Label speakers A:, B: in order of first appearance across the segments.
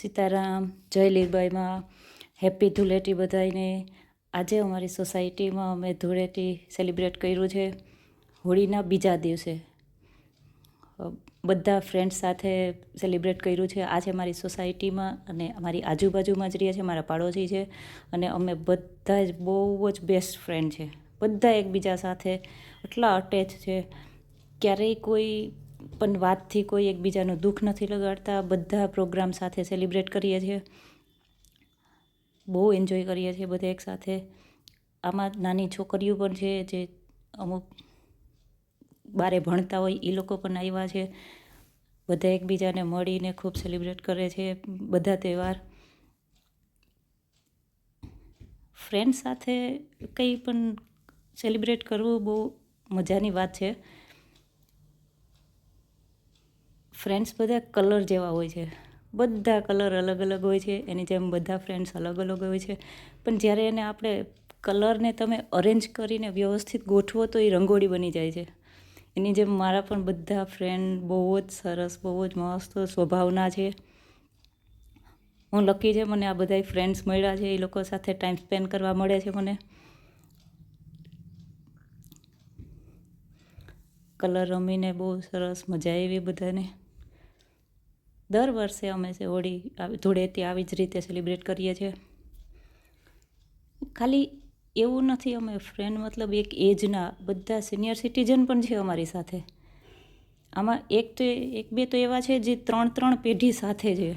A: સીતારામ જય લીરબાઈમાં હેપી ધૂળેટી બધાયને. આજે અમારી સોસાયટીમાં અમે ધૂળેટી સેલિબ્રેટ કર્યું છે હોળીના બીજા દિવસે. બધા ફ્રેન્ડ્સ સાથે સેલિબ્રેટ કર્યું છે. આજે મારી સોસાયટીમાં અને અમારી આજુબાજુમાં જ રહે છે, મારા પાડોશી છે અને અમે બધા જ બહુ જ બેસ્ટ ફ્રેન્ડ છે. બધા એકબીજા સાથે એટલા અટેચ છે. ક્યારેય કોઈ પણ વાતથી કોઈ એકબીજાનું દુઃખ નથી લગાડતા. બધા પ્રોગ્રામ સાથે સેલિબ્રેટ કરીએ છીએ. બહુ એન્જોય કરીએ છીએ બધા એક સાથે. આમાં નાની છોકરીઓ પણ છે જે અમુક બારે ભણતા હોય એ લોકો પણ આવ્યા છે. બધા એકબીજાને મળીને ખૂબ સેલિબ્રેટ કરે છે બધા તહેવાર. ફ્રેન્ડ સાથે કંઈ પણ સેલિબ્રેટ કરવું બહુ મજાની વાત છે. ફ્રેન્ડ્સ બધા કલર જેવા હોય છે. બધા કલર અલગ અલગ હોય છે. એની જેમ બધા ફ્રેન્ડ્સ અલગ અલગ હોય છે. પણ જ્યારે એને આપણે કલરને તમે અરેન્જ કરીને વ્યવસ્થિત ગોઠવો તો એ રંગોળી બની જાય છે. એની જેમ મારા પણ બધા ફ્રેન્ડ બહુ જ સરસ, બહુ જ મસ્ત સ્વભાવના છે. હું લકી છે, મને આ બધા ફ્રેન્ડ્સ મળ્યા છે. એ લોકો સાથે ટાઈમ સ્પેન્ડ કરવા મળે છે મને. કલર રમીને બહુ સરસ મજા આવી બધાને. દર વર્ષે અમે છે હોળી ધૂળેટી આવી જ રીતે સેલિબ્રેટ કરીએ છીએ. ખાલી એવું નથી, અમે ફ્રેન્ડ મતલબ એક એજના બધા સિનિયર સિટીઝન પણ છે અમારી સાથે. આમાં એક તો એક બે તો એવા છે જે ત્રણ ત્રણ પેઢી સાથે છે.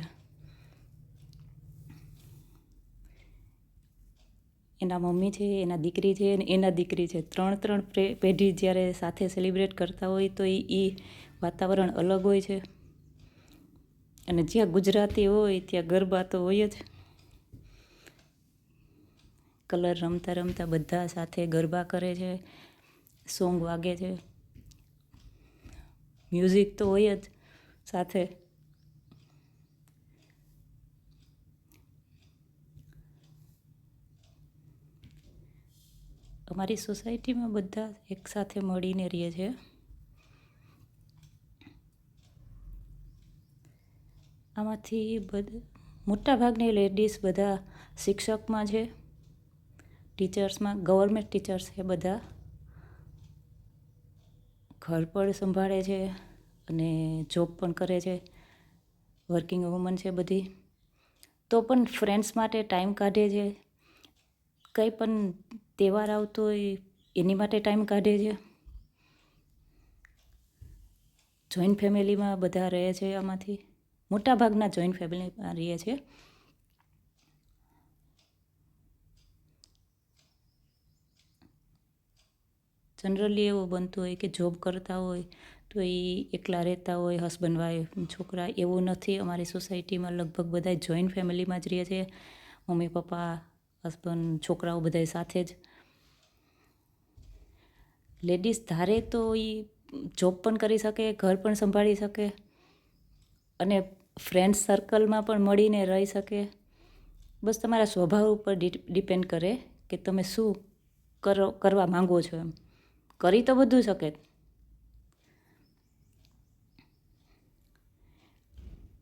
A: એના મમ્મી છે, એના દીકરી છે અને એના દીકરી છે. ત્રણ ત્રણ પેઢી જ્યારે સાથે સેલિબ્રેટ કરતા હોય તો એ વાતાવરણ અલગ હોય છે. અને જ્યાં ગુજરાતી હોય, ત્યાં ગરબા તો હોય જ. કલર રમતા રમતા બધા સાથે ગરબા કરે છે, સોંગ વાગે છે. મ્યુઝિક તો હોય જ સાથે. અમારી સોસાયટીમાં બધા એકસાથે મળીને રહીએ છે. આમાંથી બધા, મોટાભાગની લેડીઝ બધા શિક્ષકમાં છે ટીચર્સમાં ગવર્મેન્ટ ટીચર્સ છે બધા. ઘર પણ સંભાળે છે અને જોબ પણ કરે છે વર્કિંગ વુમન છે બધી. તો પણ ફ્રેન્ડ્સ માટે ટાઈમ કાઢે છે. કંઈ પણ તહેવાર આવતો હોય, એની માટે ટાઈમ કાઢે છે. જોઈન્ટ ફેમિલીમાં બધા રહે છે આમાંથી. મોટાભાગના જોઈન્ટ ફેમિલીમાં રહીએ છીએ. જનરલી એવું બનતું હોય કે જોબ કરતા હોય તો એ એકલા રહેતા હોય હસબન્ડ વાઈફ છોકરા એવું નથી. અમારી સોસાયટીમાં લગભગ બધા જોઈન્ટ ફેમિલીમાં જ રહે છે મમ્મી, પપ્પા હસબન્ડ છોકરાઓ બધા સાથે જ. લેડીઝ ધારે તો એ જોબ પણ કરી શકે, ઘર પણ સંભાળી શકે. અને ફ્રેન્ડ સર્કલમાં પણ મળીને રહી શકે? બસ તમારા સ્વભાવ ઉપર ડિપેન્ડ કરે કે તમે શું કરો, કરવા માંગો છો એમ. કરી તો બધું શકે.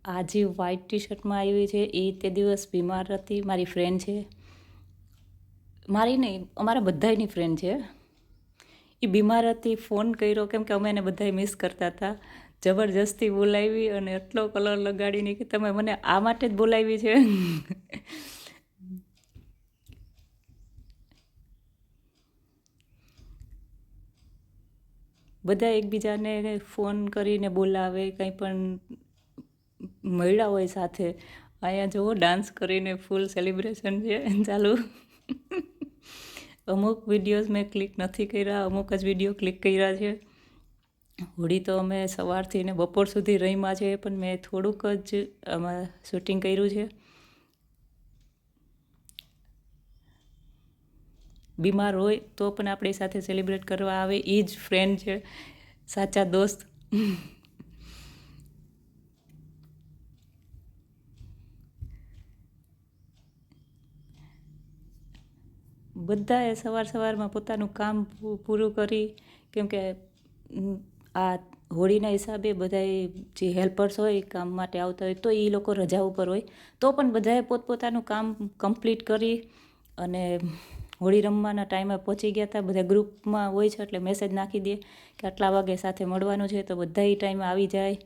A: આ જે વ્હાઈટ ટી શર્ટમાં આવી છે, એ તે દિવસ બીમાર હતી, મારી ફ્રેન્ડ છે. મારી નહીં, અમારા બધાયની ફ્રેન્ડ છે. એ બીમાર હતી ફોન કર્યો, કેમ કે અમે એને બધાય મિસ કરતા હતા. જબરજસ્તી બોલાવી અને એટલો કલર લગાડીને કે તમે મને આ માટે જ બોલાવી છે. બધા એકબીજાને ફોન કરીને બોલાવે, કંઈ પણ મળ્યા હોય સાથે. અહીંયા જુઓ, ડાન્સ કરીને ફૂલ સેલિબ્રેશન છે ચાલુ. અમુક વિડીયોઝ મેં ક્લિક નથી કર્યા, અમુક જ વીડિયો ક્લિક કર્યા છે. હોળી તો અમે સવારથી ને બપોર સુધી રહીમાં છે પણ મેં થોડુંક જ આમાં શૂટિંગ કર્યું છે. બીમાર હોય તો પણ આપણી સાથે સેલિબ્રેટ કરવા આવે એ જ ફ્રેન્ડ છે સાચા દોસ્ત. બધાએ સવાર સવારમાં પોતાનું કામ પૂરું કરી કેમ કે ઉમ, આ હોળીના હિસાબે બધાય જે હેલ્પર્સ હોય કામ માટે આવતા હોય, તો એ લોકો રજા ઉપર હોય. તો પણ બધાએ પોતપોતાનું કામ કમ્પ્લીટ કરી અને હોળી રમવાના ટાઈમે પહોંચી ગયા હતા બધા ગ્રુપમાં હોય છે એટલે મેસેજ નાખી દે કે આટલા વાગે સાથે મળવાનું છે તો બધા એ ટાઈમે આવી જાય.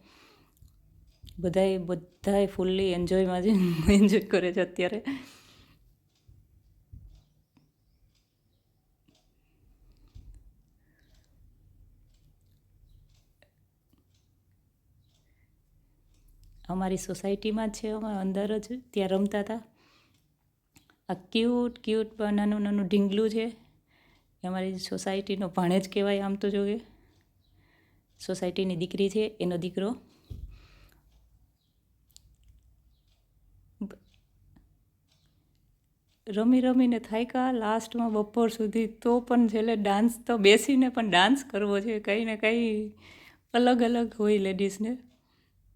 A: બધાએ બધાએ ફૂલ્લી એન્જોયમાં જ એન્જોય કરે છે અત્યારે. અમારી સોસાયટીમાં જ છે અમે અંદર જ, ત્યાં રમતા હતા. આ ક્યુટ ક્યુટ નાનું નાનું ઢીંગલું છે. એ અમારી સોસાયટીનો ભાણેજ કહેવાય આમ તો જોઈએ સોસાયટીની દીકરી છે, એનો દીકરો. રમી, રમીને થાયકા લાસ્ટમાં બપોર સુધી તો પણ છેલ્લે ડાન્સ તો બેસીને પણ ડાન્સ કરવો છે. કંઈ ને કંઈ અલગ અલગ હોય લેડીઝને